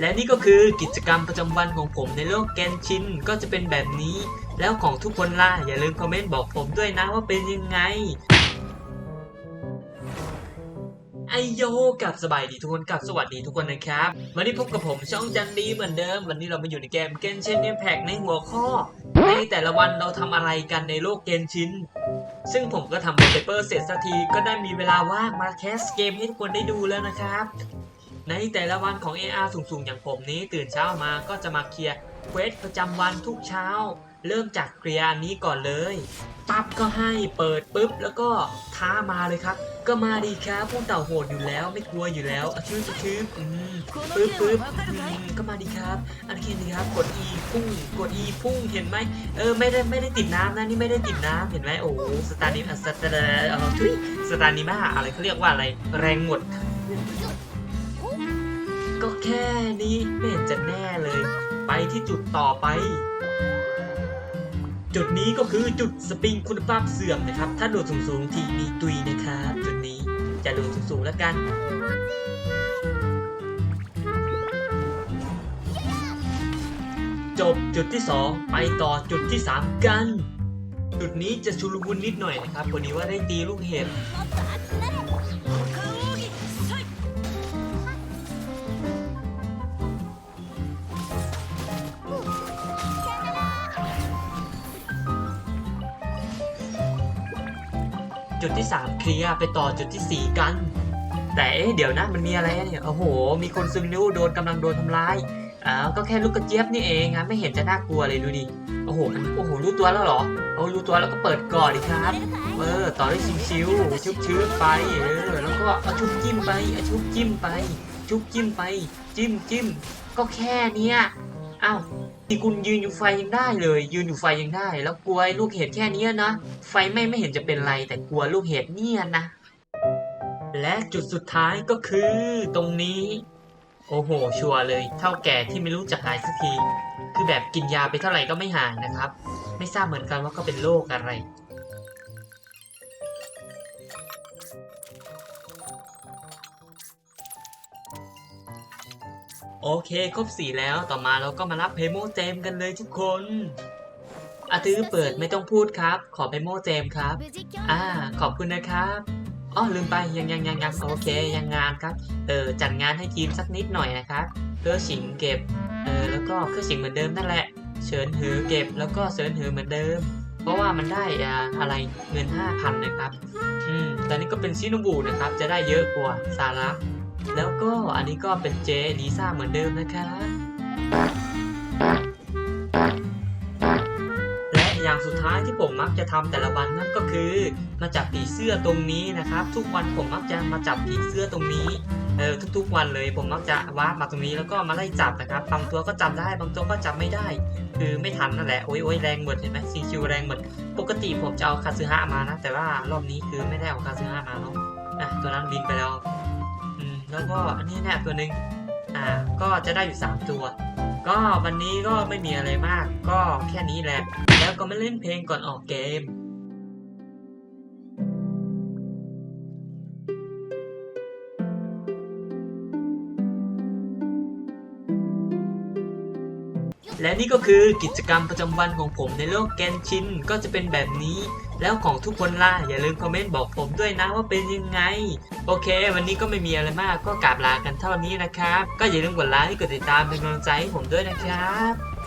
และนี่ก็คือกิจกรรมประจำวันของผมในโลกแกนชินก็จะเป็นแบบนี้ แล้วของทุกคนล่ะอย่าลืมคอมเมนต์บอกผมด้วยนะว่าเป็นยังไงไอโยกับสบายดีทุกคนกับสวัสดีทุกคนนะครับ วันนี้พบกับผมช่องจันดีเหมือนเดิม วันนี้เรามาอยู่ในเกมเกนชิน Impact ในหัวข้อ ในแต่ละวันเราทำอะไรกันในโลกเกนชินซึ่งผมก็ทำโปเปอร์เสร็จสักทีก็ได้มีเวลาว่างมาแคสเกมให้ทุกคนได้ดูแล้วนะครับ ในแต่ละวันของ AR สูงๆ อย่างผมนี้ตื่นเช้ามาก็จะมาเคลียร์เควสประจำวันทุกเช้า เริ่มจากเคลียร์นี้ก่อนเลยปั๊บก็ให้เปิดปุ๊บแล้วก็ท้ามาเลยครับ ก็มาดีครับพวกเต่าโหดอยู่แล้วไม่กลัวอยู่แล้วชื่อชื่ออืมปึ๊บปึ๊บอืมก็มาดีครับ อันนี้ดีครับกด E พุ่งกด E พุ่งเห็นไหมเออไม่ได้ไม่ได้ติดน้ำนะนี่ไม่ได้ติดน้ำเห็นไหมโอ้โหสตาร์นิมสตาร์เออทุยสตาร์นิมาอะไรเขาเรียกว่าอะไรแรงหมด ก็แค่นี้ไม่เห็นจะแน่เลย ไปที่จุดต่อไป จุดนี้ก็คือจุดสปริงคุณภาพเสื่อมนะครับ ถ้าโดดสูงๆทีมีตุยนะครับจุดนี้จะโดดสูงๆแล้วกันจบจุดที่ 2 ไปต่อจุดที่ 3 กัน จุดนี้จะชุลมุนนิดหน่อยนะครับพอดีว่าได้ตีลูกเห็บ จุดที่ 3 เคลียร์ไปต่อจุดทีสี่ 4 กัน แต่เอ๊ะเดี๋ยวนะมันมีอะไรเนี่ยโอ้โห มีคนซึมนิ้วโดนกำลังโดนทำร้ายอ้าวก็แค่ลูกกระเจี๊ยบนี่เองอะไม่เห็นจะน่ากลัวเลยดูดิโอ้โหมันโอ้โหรู้ตัวแล้วเหรอโอ้รู้ตัวแล้วก็เปิดก่อนดิครับ เออต่อด้วยชิวๆชุบชื้นไปเออแล้วก็เอาชุบจิ้มไปเอาชุบจิ้มไป ชุบจิ้มไป จิ้มจิ้มก็แค่เนี้ย อ้าวที่คุณยืนอยู่ไฟยังได้เลย ยืนอยู่ไฟยังได้ แล้วกลัวลูกเห็ดแค่นี้นะ ไฟไม่ไม่เห็นจะเป็นไร แต่กลัวลูกเห็ดเนี่ยนะ และจุดสุดท้ายก็คือตรงนี้ โอ้โห ชัวร์เลยเท่าแก่ที่ไม่รู้จักหายสักที คือแบบกินยาไปเท่าไหร่ก็ไม่หายนะครับ ไม่ทราบเหมือนกันว่าก็เป็นโรคอะไร โอเคครบสี่แล้วต่อมาเราก็มารับเพโมเจมกันเลยทุกคนอาตือเปิดไม่ต้องพูดครับ ขอเพโมเจมครับ อ่า ขอบคุณนะครับอ๋อลืมไปยังยังยังยังโอเคยังงานครับ เออจัดงานให้ทีมสักนิดหน่อยนะครับเพื่อสิงเก็บเออแล้วก็เครื่องสิงเหมือนเดิมนั่นแหละ เฉินหือเก็บแล้วก็เฉินหือเหมือนเดิม เพราะว่ามันได้อ่าอะไรเงิน 5,000นะครับ อืมแต่นี่ก็เป็นชิโนบุนะครับ จะได้เยอะกว่าซาระ แล้วก็อันนี้ก็เป็นเจลิซ่าเหมือนเดิมนะครับและอย่างสุดท้ายที่ผมมักจะทำแต่ละวันนั่นก็คือ มาจับผีเสื้อตรงนี้นะครับ ทุกวันผมมักจะมาจับผีเสื้อตรงนี้เออทุกๆวันเลยผมมักจะวาร์ปมาตรงนี้แล้วก็มาไล่จับนะครับ บางตัวก็จับได้บางตัวก็จับไม่ได้ คือไม่ทันนั่นแหละโอ้ยโอ้ยแรงหมดเห็นไหมซีคิวแรงหมดปกติผมจะเอาคาซึฮะมานะ แต่ว่ารอบนี้คือไม่ได้เอาคาซึฮะมาเนาะอะตัวนั้นบินไปแล้ว แล้วก็อันนี้เนี่ตัวหนึ่งอ่าก็จะได้อยู่สามตัว ก็วันนี้ก็ไม่มีอะไรมาก ก็แค่นี้แหละ แล้วก็มาเล่นเพลงก่อนออกเกมและนี่ก็คือกิจกรรมประจำวันของผมในโลกแกนชินก็จะเป็นแบบนี้ แล้วของทุกคนล่ะอย่าลืมคอมเมนต์บอกผมด้วยนะว่าเป็นยังไง โอเค วันนี้ก็ไม่มีอะไรมากก็กราบลากันเท่านี้นะครับ ก็อย่าลืมกดไลค์กดติดตามเป็นกำลังใจให้ผมด้วยนะครับ